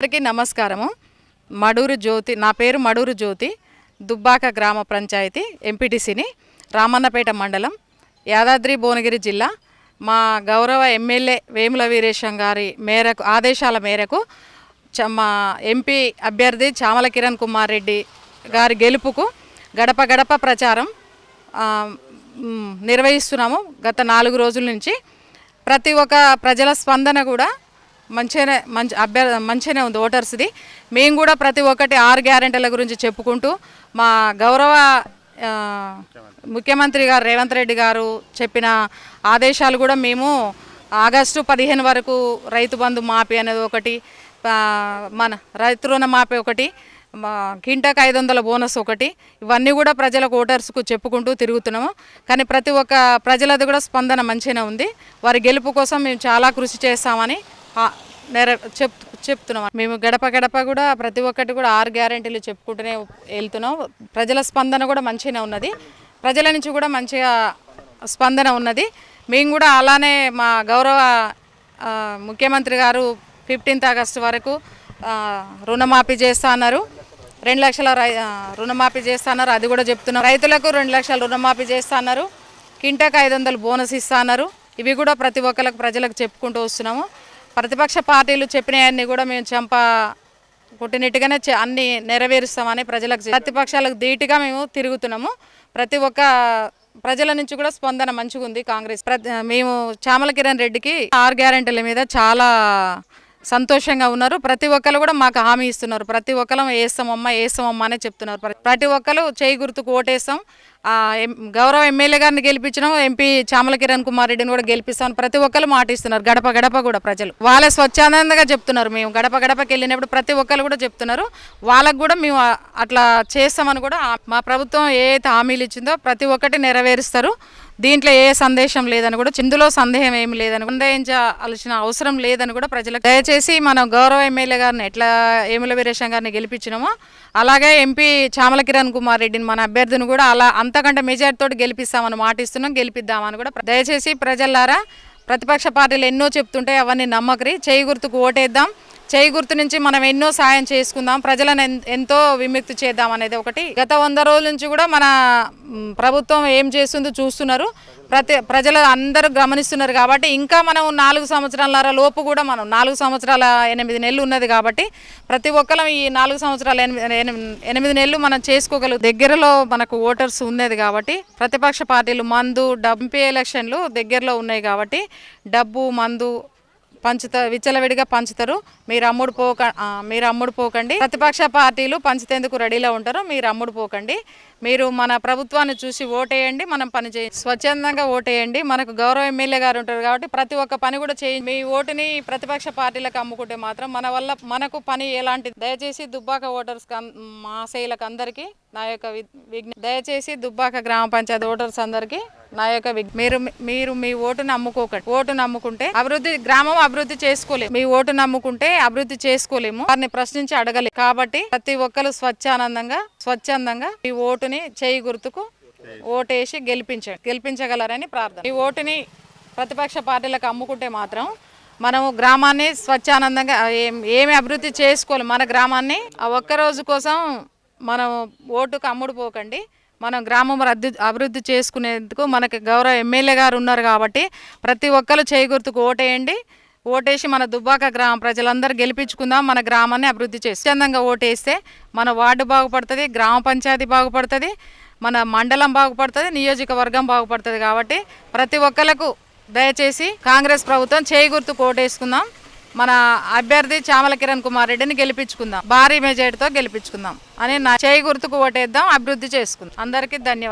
అందరికీ నమస్కారము. మడూరు జ్యోతి నా పేరు మడూరు జ్యోతి దుబ్బాక గ్రామ పంచాయతీ ఎంపీటీసీని రామన్నపేట మండలం యాదాద్రి భువనగిరి జిల్లా. మా గౌరవ ఎమ్మెల్యే వేముల వీరేశం గారి మేరకు ఆదేశాల మేరకు చ- మా ఎంపీ అభ్యర్థి చామల కిరణ్ కుమార్ రెడ్డి గారి గెలుపుకు గడప గడప ప్రచారం నిర్వహిస్తున్నాము. గత నాలుగు రోజుల నుంచి ప్రతి ఒక్క ప్రజల స్పందన కూడా మంచిగానే మంచి అభ్యర్ మంచిగానే ఉంది ఓటర్స్ది మేము కూడా ప్రతి ఒక్కటి ఆరు గ్యారెంటీల గురించి చెప్పుకుంటూ మా గౌరవ ముఖ్యమంత్రి గారు రేవంత్ రెడ్డి గారు చెప్పిన ఆదేశాలు కూడా మేము ఆగస్టు పదిహేను వరకు రైతు బంధు మాఫీ అనేది ఒకటి మన రైతు రుణ మాఫీ ఒకటి మా కింటకు ఐదు వందల బోనస్ ఒకటి ఇవన్నీ కూడా ప్రజలకు ఓటర్స్కు చెప్పుకుంటూ తిరుగుతున్నాము. కానీ ప్రతి ఒక్క ప్రజలది కూడా స్పందన మంచిగానే ఉంది. వారి గెలుపు కోసం మేము చాలా కృషి చేస్తామని నెర చెప్ చెప్తున్నాం. మేము గడప గడప కూడా ప్రతి ఒక్కటి కూడా ఆరు గ్యారెంటీలు చెప్పుకుంటూనే వెళ్తున్నాం. ప్రజల స్పందన కూడా మంచిగానే ఉన్నది. ప్రజల నుంచి కూడా మంచిగా స్పందన ఉన్నది. మేము కూడా అలానే మా గౌరవ ముఖ్యమంత్రి గారు ఫిఫ్టీన్త్ ఆగస్టు వరకు రుణమాఫీ చేస్తా అన్నారు. రెండు లక్షల రై రుణమాఫీ చేస్తా అన్నారు. అది కూడా చెప్తున్నాం. రైతులకు రెండు లక్షల రుణమాఫీ చేస్తా అన్నారు. కింటకు ఐదు వందలు బోనస్ ఇస్తా అన్నారు. ఇవి కూడా ప్రతి ఒక్కరికి ప్రజలకు చెప్పుకుంటూ వస్తున్నాము. ప్రతిపక్ష పార్టీలు చెప్పినవన్నీ కూడా మేము చంప కొట్టినట్టుగానే అన్ని నెరవేరుస్తామని ప్రజలకు ప్రతిపక్షాలకు ధీటుగా మేము తిరుగుతున్నాము. ప్రతి ఒక్క ప్రజల నుంచి కూడా స్పందన మంచిగా ఉంది కాంగ్రెస్. ప్రతి మేము చామల కిరణ్ రెడ్డికి ఆరు గ్యారెంటీల మీద చాలా సంతోషంగా ఉన్నారు. ప్రతి ఒక్కరు కూడా మాకు హామీ ఇస్తున్నారు. ప్రతి ఒక్కరు వేస్తామమ్మా వేస్తామమ్మా అనే చెప్తున్నారు. ప్రతి ఒక్కరు చేయి గుర్తుకు ఓటేస్తాం. గౌరవ ఎమ్మెల్యే గారిని గెలిపించడం ఎంపీ చామల కిరణ్ కుమార్ రెడ్డిని కూడా గెలిపిస్తాం ప్రతి ఒక్కరు మాటిస్తున్నారు గడప గడప కూడా ప్రజలు. వాళ్ళే స్వచ్ఛానందంగా చెప్తున్నారు మేము. గడప గడపకి వెళ్ళినప్పుడు ప్రతి ఒక్కరు కూడా చెప్తున్నారు. వాళ్ళకు కూడా మేము అట్లా చేస్తామని కూడా మా ప్రభుత్వం ఏ హామీలు ఇచ్చిందో ప్రతి ఒక్కటి నెరవేరుస్తారు. దీంట్లో ఏ సందేశం లేదని కూడా ఇందులో సందేహం ఏమి లేదని సందేహించాల్సిన అవసరం లేదని కూడా ప్రజలకు దయచేసి మనం గౌరవ ఎమ్మెల్యే గారిని ఎట్లా ఏముల వీరేశం గారిని గెలిపించినామో అలాగే ఎంపీ చామల కిరణ్ కుమార్ రెడ్డిని మన అభ్యర్థిని కూడా అలా అంత అంతకంటే మెజార్టీ తోటి గెలిపిస్తామని మాటిస్తున్నాం గెలిపిద్దామని కూడా దయచేసి ప్రజలారా ప్రతిపక్ష పార్టీలు ఎన్నో చెప్తుంటే అవన్నీ నమ్మకరి. చేయి గుర్తుకు ఓటేద్దాం. చేయి గుర్తు నుంచి మనం ఎన్నో సాయం చేసుకుందాం ప్రజలను ఎన్- ఎంతో విముక్తి చేద్దాం అనేది ఒకటి. గత వంద రోజుల నుంచి కూడా మన ప్రభుత్వం ఏం చేస్తుందో చూస్తున్నారు. ప్రతి ప్రజలు అందరూ గమనిస్తున్నారు కాబట్టి ఇంకా మనం నాలుగు సంవత్సరాల లోపు కూడా మనం నాలుగు సంవత్సరాల ఎనిమిది నెలలు ఉన్నది కాబట్టి ప్రతి ఒక్కరం ఈ నాలుగు సంవత్సరాల ఎనిమిది ఎనిమిది- నెలలు మనం చేసుకోగల దగ్గరలో మనకు ఓటర్స్ ఉన్నది కాబట్టి ప్రతిపక్ష పార్టీలు మందు డబ్బు ఎలక్షన్లు దగ్గరలో ఉన్నాయి కాబట్టి డబ్బు మందు పంచుతా విచ్చలవిడిగా పంచుతారు. మీరు అమ్ముడు పోక మీరు అమ్ముడు పోకండి. ప్రతిపక్ష పార్టీలు పంచుతేందుకు రెడీలో ఉంటారు. మీరు అమ్ముడు పోకండి. మీరు మన ప్రభుత్వాన్ని చూసి ఓటేయండి. మనం పని చేయండి స్వచ్ఛందంగా ఓటేయండి. మనకు గౌరవ ఎమ్మెల్యే గారు ఉంటారు కాబట్టి ప్రతి ఒక్క పని కూడా చేయండి. మీ ఓటుని ప్రతిపక్ష పార్టీలకు అమ్ముకుంటే మాత్రం మన వల్ల మనకు పని ఎలాంటి దయచేసి దుబ్బాక ఓటర్స్ మాసేయులకు అందరికీ నా యొక్క విజ్ఞ దయచేసి దుబ్బాక గ్రామ పంచాయతీ ఓటర్స్ అందరికీ నా యొక్క మీరు మీరు మీ ఓటు నమ్ముకోకండి. ఓటు నమ్ముకుంటే అభివృద్ధి గ్రామం అభివృద్ధి చేసుకోలేము. మీ ఓటు నమ్ముకుంటే అభివృద్ధి చేసుకోలేము. వారిని ప్రశ్నించి అడగలేము. కాబట్టి ప్రతి ఒక్కరు స్వచ్ఛానందంగా స్వచ్ఛందంగా మీ ఓటుని చేయి గుర్తుకు ఓటేసి గెలిపించండి. గెలిపించగలరని ప్రార్థన. ఈ ఓటుని ప్రతిపక్ష పార్టీలకు అమ్ముకుంటే మాత్రం మనము గ్రామాన్ని స్వచ్ఛానందంగా ఏం ఏమి అభివృద్ధి చేసుకోలేము. మన గ్రామాన్ని ఆ ఒక్క రోజు కోసం మనం ఓటుకు అమ్ముడు పోకండి. మనం గ్రామం రద్దు అభివృద్ధి చేసుకునేందుకు మనకి గౌరవ ఎమ్మెల్యే గారు ఉన్నారు కాబట్టి ప్రతి ఒక్కరు చేయిగుర్తుకు ఓటేయండి. ఓటేసి మన దుబ్బాక గ్రామ ప్రజలందరూ గెలిపించుకుందాం మన గ్రామాన్ని అభివృద్ధి చేసి స్వచ్ఛందంగా ఓటేస్తే మన వార్డు బాగుపడుతుంది గ్రామ పంచాయతీ బాగుపడుతుంది మన మండలం బాగుపడుతుంది నియోజకవర్గం బాగుపడుతుంది కాబట్టి ప్రతి ఒక్కరికి దయచేసి కాంగ్రెస్ ప్రభుత్వం చేయి గుర్తు కోటేసుకుందాం మన అభ్యర్థి చామల కిరణ్ కుమార్ రెడ్డిని గెలిపించుకుందాం. భారీ మెజార్టీతో గెలిపించుకుందాం. అని నా చేయి గుర్తుకు ఓటేద్దాం అభివృద్ధి చేసుకుందాం. అందరికీ ధన్యవాదాలు.